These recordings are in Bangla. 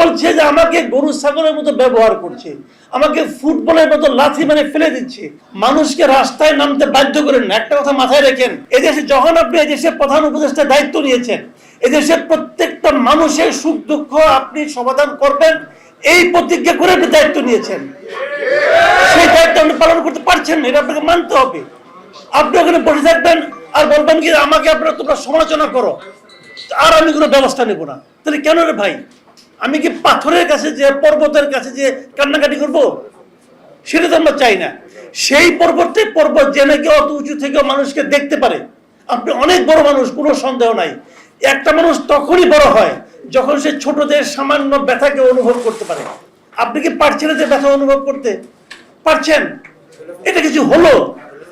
বলছে যে আমাকে গরু, ছাগলের মতো ব্যবহার করছে। আমাকে ফুটবলের মতো লাথি মানে ফেলে দিচ্ছে। মানুষকে রাস্তায় নামতে বাধ্য করেন। একটা কথা মাথায় রেখেন, এদেশে যখন আপনি এদেশের প্রধান উপদেষ্টা দায়িত্ব নিয়েছেন এদেশের প্রত্যেকটা মানুষের সুখ দুঃখ আপনি সমাধান করবেন, এই প্রতিজ্ঞা করে আপনি দায়িত্ব নিয়েছেন। সেই দায়িত্ব আপনি পালন করতে পারছেন না, এটা আপনাকে মানতে হবে। আপনি ওখানে বসে থাকবেন আর বলবেন কি, আমাকে আপনারা তোমরা সমালোচনা করো। আর আমি কোনো ব্যবস্থা নেব না। তাহলে কেন রে ভাই? আমি কি পাথরের কাছে যে, পর্বতের কাছে যে কান্নাকাটি করব? সেটা তো আমরা চাই না। সেই পর্বতে পর্বত যে নাকি অত উঁচু থেকে মানুষকে দেখতে পারে। আপনি অনেক বড় মানুষ, কোনো সন্দেহ নাই। একটা মানুষ তখনই বড় হয় যখন সে ছোটদের সামান্য ব্যথাকে অনুভব করতে পারে। আপনি কি পারছেন যে ব্যথা অনুভব করতে? পারছেন? এটা কিছু হলো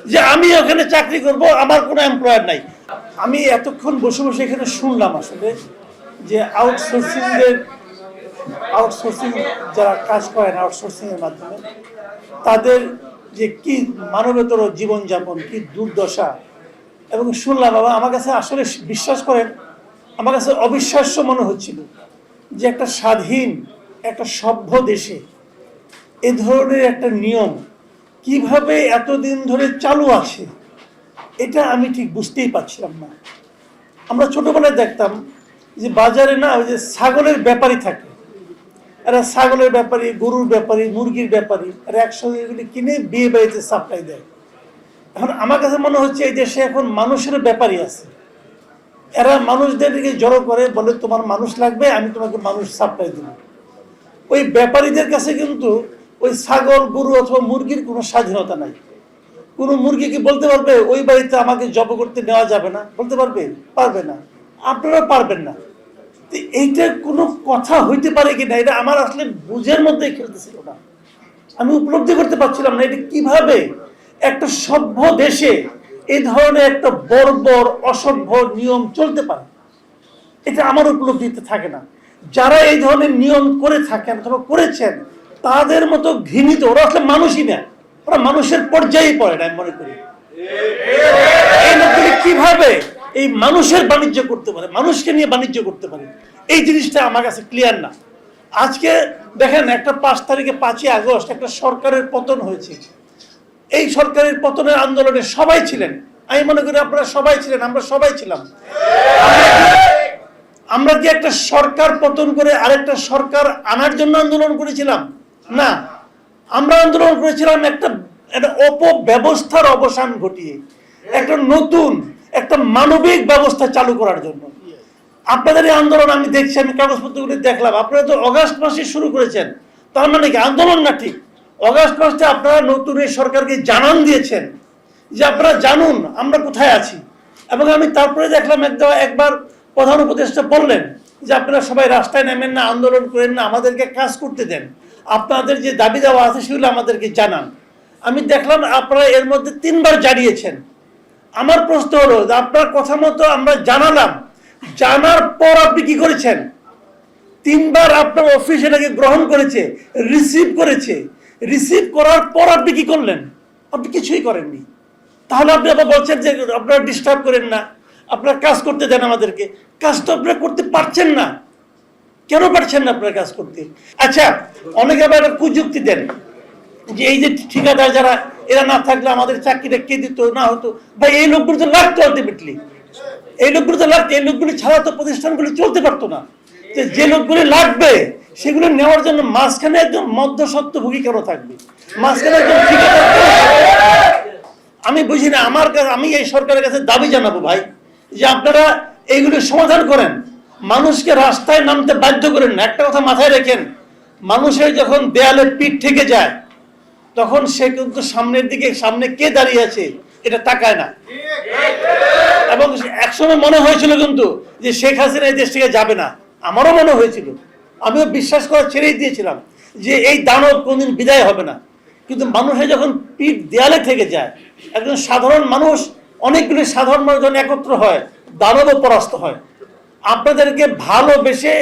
যে আমি ওখানে চাকরি করব, আমার কোনো এমপ্লয়ার নাই। আমি এতক্ষণ বসে বসে এখানে শুনলাম আসলে যে আউটসোর্সিংদের আউটসোর্সিং যারা কাজ করেন আউটসোর্সিং এর মাধ্যমে, তাদের যে কি মানবেতর জীবনযাপন, কি দুর্দশা, এবং শুনলাম বাবা আমার কাছে আসলে বিশ্বাস করেন, আমার কাছে অবিশ্বাস্য মনে হচ্ছিল যে একটা স্বাধীন, একটা সভ্য দেশে এ ধরনের একটা নিয়ম কীভাবে এতদিন ধরে চালু আছে, এটা আমি ঠিক বুঝতেই পারছিলাম না। আমরা ছোটবেলায় দেখতাম যে বাজারে না ওই যে ছাগলের ব্যাপারই থাকে। এরা ছাগলের ব্যাপারী, গরুর ব্যাপারী, মুরগির ব্যাপারী, এরা একসঙ্গে এগুলি কিনে বিয়ে বাড়িতে সাপ্লাই দেয়। এখন আমার কাছে মনে হচ্ছে এই দেশে এখন মানুষের ব্যাপারই আছে। এরা মানুষদেরকে জড়ো করে, বলে তোমার মানুষ লাগবে, আমি তোমাকে মানুষ সাপ্লাই দেবো। ওই ব্যাপারীদের কাছে কিন্তু ওই ছাগল, গরু অথবা মুরগির কোনো স্বাধীনতা নাই। কোনো মুরগি কি বলতে পারবে, ওই বাড়িতে আমাকে জব করতে নেওয়া যাবে না? বলতে পারবে? পারবে না। আপনারা পারবেন না। এইটা কোনো কথা হইতে পারে কি না এটা আমার আসলে বুঝের মধ্যে খেলতেছিল না। আমি উপলব্ধি করতে পারছিলাম না এটা কীভাবে একটা সভ্য দেশে এই ধরনের একটা বর্বর, অসভ্য নিয়ম চলতে পারে? এটা আমার উপলব্ধিতে থাকে না। যারা এই ধরনের নিয়ম করে থাকেন অথবা করেছেন, তাদের মতো ঘৃণিত, ওরা আসলে মানুষই না। ওরা মানুষের পর্যায়ে পড়ে না, আমি মনে করি। এই কীভাবে এই মানুষের বাণিজ্য করতে পারে, মানুষকে নিয়ে বাণিজ্য করতে পারে। এই জিনিসটা আমার কাছে ক্লিয়ার না। আজকে দেখেন, একটা পাঁচ তারিখে পাঁচই আগস্ট একটা সরকারের পতন হয়েছে। এই সরকারের পতনের আন্দোলনে সবাই ছিলেন। আমি মনে করি আপনারা সবাই ছিলেন, আমরা সবাই ছিলাম। আমরা কি একটা সরকার পতন করে আরেকটা সরকার আনার জন্য আন্দোলন করেছিলাম? না। আমরা আন্দোলন করেছিলাম একটা একটা অপব্যবস্থার অবসান ঘটিয়ে। একটা নতুন একটা মানবিক ব্যবস্থা চালু করার জন্য। আপনাদের এই আন্দোলন আমি দেখছি আমি কাগজপত্রগুলি দেখলাম। আপনারা তো অগাস্ট মাসে শুরু করেছেন। তার মানে কি? আন্দোলন না ঠিক? অগাস্ট মাসে আপনারা নতুন এই সরকারকে জানান দিয়েছেন যে আপনারা জানুন আমরা কোথায় আছি। এবং আমি তারপরে দেখলাম একদম একবার প্রধান উপদেষ্টা বললেন যে আপনারা সবাই রাস্তায় নেমেন না আন্দোলন করেন না আমাদেরকে কাজ করতে দেন। আপনাদের যে দাবি দেওয়া আছে সেগুলো আমাদেরকে জানান। আমি দেখলাম আপনারা এর মধ্যে তিনবার জানিয়েছেন। আমার প্রশ্ন হলো আপনার কথা মতো আমরা জানালাম। জানার পর আপনি কি করেছেন? তিনবার আপনার অফিস এটাকে গ্রহণ করেছে রিসিভ করেছে। রিসিভ করার পর আপনি কি করলেন? আপনি কিছুই করেননি। তাহলে আপনি আবার বলছেন যে আপনারা ডিস্টার্ব করেন না, আপনারা কাজ করতে দেন আমাদেরকে। কাজ তো আপনারা করতে পারছেন না। কেন পারছেন না আপনারা কাজ করতে? আচ্ছা অনেকে আবার একটা কুযুক্তি দেন যে এই যে ঠিকাদার যারা এরা না থাকলে আমাদের চাকরিটা কে দিত, না হতো? ভাই, এই লোকগুলো তো লাগতো আলটিমেটলি এই লোকগুলো তো লাগতো এই লোকগুলি ছাড়া তো প্রতিষ্ঠানগুলি চলতে পারতো না। যে লোকগুলি লাগবে, সেগুলো নেওয়ার জন্য মাঝখানে একজন মধ্যসত্ত্বভোগী কেন থাকবে। মাঝখানে একজন? আমি বুঝি না, আমার কাছে, আমি এই সরকারের কাছে দাবি জানাব ভাই, যে আপনারা এইগুলি সমাধান করেন। মানুষকে রাস্তায় নামতে বাধ্য করেন একটা কথা মাথায় রেখেন, মানুষের যখন দেয়ালে পিঠ থেকে যায় তখন সে কিন্তু সামনের দিকে, সামনে কে দাঁড়িয়ে আছে, এটা তাকায় না। এবং একসময় মনে হয়েছিল কিন্তু যে শেখ হাসিনা এই দেশ থেকে যাবে না। আমারও মনে হয়েছিল। আমিও বিশ্বাস করা ছেড়েই দিয়েছিলাম যে এই দানব কোনদিন বিদায় হবে না। কিন্তু মানুষের যখন পিঠ দেয়ালে থেকে যায়, একজন সাধারণ মানুষ, অনেকগুলি সাধারণ মানুষ যখন একত্র হয়, দানবও পরাস্ত হয়। আপনাদেরকে ভালোবেসে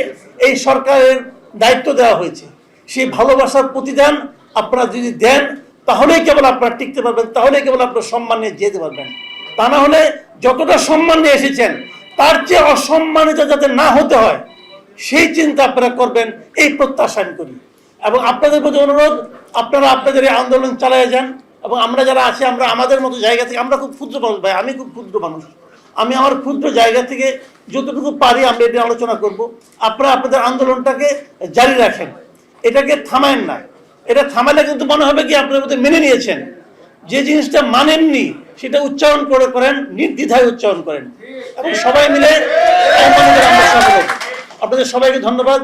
এই সরকারের দায়িত্ব দেওয়া হয়েছে। সেই ভালোবাসার প্রতিদান আপনারা যদি দেন, তাহলেই কেবল আপনারা টিকতে পারবেন, তাহলেই কেবল আপনার সম্মান নিয়ে যেতে পারবেন। তা না হলে যতটা সম্মান নিয়ে এসেছেন, তার চেয়ে অসম্মানিত যাতে না হতে হয়, সেই চিন্তা আপনারা করবেন, এই প্রত্যাশা আমি করি। এবং আপনাদের প্রতি অনুরোধ, আপনারা আপনাদের এই আন্দোলন চালিয়ে যান, এবং আমরা যারা আছি, আমরা আমাদের মতো জায়গা থেকে, আমরা খুব ক্ষুদ্র মানুষ ভাই, আমি খুব ক্ষুদ্র মানুষ। আমি আমার ক্ষুদ্র জায়গা থেকে যতটুকু পারি আমরা এটা আলোচনা করব। আপনারা আপনাদের আন্দোলনটাকে জারি রাখেন। এটাকে থামায়েন না। এটা থামালে কিন্তু মনে হবে কি আপনার মধ্যে মেনে নিয়েছেন যে জিনিসটা মানেননি, সেটা উচ্চারণ করে করেন, নির্দ্বিধায় উচ্চারণ করেন এবং সবাই মিলে। আপনাদের সবাইকে ধন্যবাদ